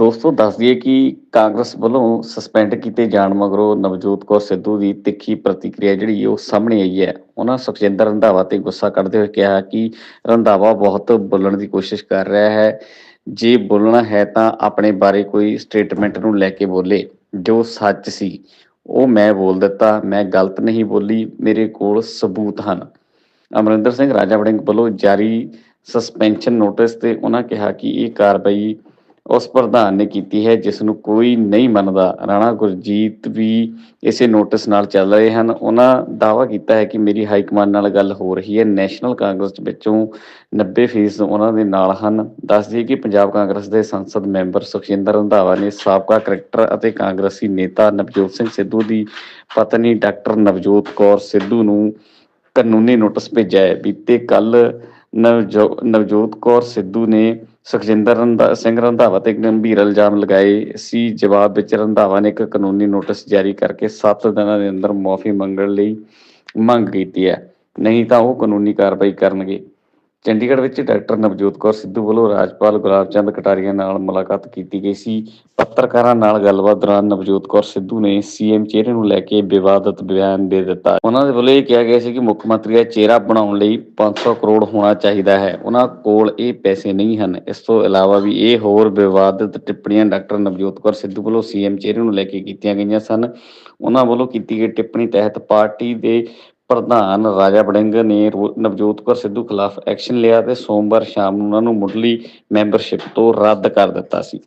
ਦੋਸਤੋ, ਦੱਸ ਦਈਏ ਕਿ ਕਾਂਗਰਸ ਵੱਲੋਂ ਸਸਪੈਂਡ ਕੀਤੇ ਜਾਣ ਮਗਰੋਂ ਨਵਜੋਤ ਕੌਰ ਸਿੱਧੂ ਦੀ ਤਿੱਖੀ ਪ੍ਰਤੀਕਿਰਿਆ ਜਿਹੜੀ ਉਹ ਸਾਹਮਣੇ ਆਈ ਹੈ। ਉਹਨਾਂ ਸੁਖਜਿੰਦਰ ਰੰਧਾਵਾ ਤੇ ਗੁੱਸਾ ਕੱਢਦੇ ਹੋਏ ਕਿਹਾ ਕਿ ਰੰਧਾਵਾ ਬਹੁਤ ਬੋਲਣ ਦੀ ਕੋਸ਼ਿਸ਼ ਕਰ ਰਿਹਾ ਹੈ। ਜੇ ਬੋਲਣਾ ਹੈ ਤਾਂ ਆਪਣੇ ਬਾਰੇ ਕੋਈ ਸਟੇਟਮੈਂਟ ਨੂੰ ਲੈ ਕੇ ਬੋਲੇ। ਜੋ ਸੱਚ ਸੀ, ਉਹ ਮੈਂ ਬੋਲ ਦਿੱਤਾ, ਮੈਂ ਗਲਤ ਨਹੀਂ ਬੋਲੀ, ਮੇਰੇ ਕੋਲ ਸਬੂਤ ਹਨ। ਅਮਰਿੰਦਰ ਸਿੰਘ ਰਾਜਾ ਵੜਿੰਗ ਵੱਲੋਂ ਜਾਰੀ ਸਸਪੈਂਸ਼ਨ ਨੋਟਿਸ ਤੇ ਉਹਨਾਂ ਕਿਹਾ ਕਿ ਇਹ ਕਾਰਵਾਈ ਉਸ ਪ੍ਰਧਾਨ ਨੇ ਕੀਤੀ ਹੈ, ਜਿਸ ਨੂੰ ਕੋਈ ਨਹੀਂ ਮੰਨਦਾ। ਰਾਣਾ ਗੁਰਜੀਤ ਵੀ ਇਸੇ ਨੋਟਿਸ ਨਾਲ ਚੱਲ ਰਹੇ ਹਨ। ਉਹਨਾਂ ਦਾਅਵਾ ਕੀਤਾ ਹੈ ਕਿ ਮੇਰੀ ਹਾਈ ਕਮਾਂਡ ਨਾਲ ਗੱਲ ਹੋ ਰਹੀ ਹੈ। ਨੈਸ਼ਨਲ ਕਾਂਗਰਸ ਵਿੱਚੋਂ 90% ਉਹਨਾਂ ਦੇ ਨਾਲ ਹਨ। ਦੱਸ ਦਈਏ ਕਿ ਪੰਜਾਬ ਕਾਂਗਰਸ ਦੇ ਸੰਸਦ ਮੈਂਬਰ ਸੁਖਜਿੰਦਰ ਰੰਧਾਵਾ ਨੇ ਸਾਬਕਾ ਕ੍ਰਿਕਟਰ ਅਤੇ ਕਾਂਗਰਸੀ ਨੇਤਾ ਨਵਜੋਤ ਸਿੰਘ ਸਿੱਧੂ ਦੀ ਪਤਨੀ ਡਾਕਟਰ ਨਵਜੋਤ ਕੌਰ ਸਿੱਧੂ ਨੂੰ ਕਾਨੂੰਨੀ ਨੋਟਿਸ ਭੇਜਿਆ ਹੈ। ਬੀਤੇ ਕੱਲ ਨਵਜੋਤ ਕੌਰ ਸਿੱਧੂ ਨੇ ਸੁਖਜਿੰਦਰ ਰੰਧਾ, ਸਿੰਘ ਰੰਧਾਵਾ ਤੇ ਗੰਭੀਰ ਇਲਜ਼ਾਮ ਲਗਾਏ ਸੀ। ਜਵਾਬ ਵਿੱਚ ਰੰਧਾਵਾ ਨੇ ਇੱਕ ਕਾਨੂੰਨੀ ਨੋਟਿਸ ਜਾਰੀ ਕਰਕੇ 7 ਦਿਨਾਂ ਦੇ ਅੰਦਰ ਮਾਫੀ ਮੰਗਣ ਲਈ ਮੰਗ ਕੀਤੀ ਹੈ। ਨਹੀਂ ਤਾਂ ਉਹ ਕਾਨੂੰਨੀ ਕਾਰਵਾਈ ਕਰਨਗੇ। ਚੰਡੀਗੜ੍ਹ ਵਿੱਚ ਡਾਕਟਰ ਨਵਜੋਤ ਕੌਰ ਸਿੱਧੂ ਵੱਲੋਂ ਰਾਜਪਾਲ ਗੁਲਾਬ ਚੰਦ ਕਟਾਰੀਆ ਨਾਲ ਮੁਲਾਕਾਤ ਕੀਤੀ ਗਈ ਸੀ। ਪੱਤਰਕਾਰਾਂ ਨਾਲ ਗੱਲਬਾਤ ਦੌਰਾਨ ਨਵਜੋਤ ਕੌਰ ਸਿੱਧੂ ਨੇ ਸੀਐਮ ਚਿਹਰੇ ਨੂੰ ਲੈ ਕੇ ਵਿਵਾਦਤ ਬਿਆਨ ਦੇ ਦਿੱਤਾ। ਉਹਨਾਂ ਦੇ ਵੱਲੋਂ ਇਹ ਕਿਹਾ ਗਿਆ ਸੀ ਕਿ ਮੁੱਖ ਮੰਤਰੀ ਦਾ ਚਿਹਰਾ ਬਣਾਉਣ ਲਈ 500 ਕਰੋੜ ਹੋਣਾ ਚਾਹੀਦਾ ਹੈ। ਉਹਨਾਂ ਕੋਲ ਇਹ ਪੈਸੇ ਨਹੀਂ ਹਨ। ਇਸ ਤੋਂ ਇਲਾਵਾ ਵੀ ਇਹ ਹੋਰ ਵਿਵਾਦਤ ਟਿੱਪਣੀਆਂ ਡਾਕਟਰ ਨਵਜੋਤ ਕੌਰ ਸਿੱਧੂ ਵੱਲੋਂ ਸੀਐਮ ਚਿਹਰੇ ਨੂੰ ਲੈ ਕੇ ਕੀਤੀਆਂ ਗਈਆਂ ਸਨ। ਉਹਨਾਂ ਵੱਲੋਂ ਕੀਤੀ ਗਈ ਟਿੱਪਣੀ ਤਹਿਤ ਪਾਰਟੀ ਦੇ ਪ੍ਰਧਾਨ ਰਾਜਾ ਬੜਿੰਗ ਨੇ ਨਵਜੋਤ ਕੌਰ ਸਿੱਧੂ ਖਿਲਾਫ ਐਕਸ਼ਨ ਲਿਆ ਤੇ ਸੋਮਵਾਰ ਸ਼ਾਮ ਨੂੰ ਉਹਨਾਂ ਨੂੰ ਮੁੱਢਲੀ ਮੈਂਬਰਸ਼ਿਪ ਤੋਂ ਰੱਦ ਕਰ ਦਿੱਤਾ ਸੀ।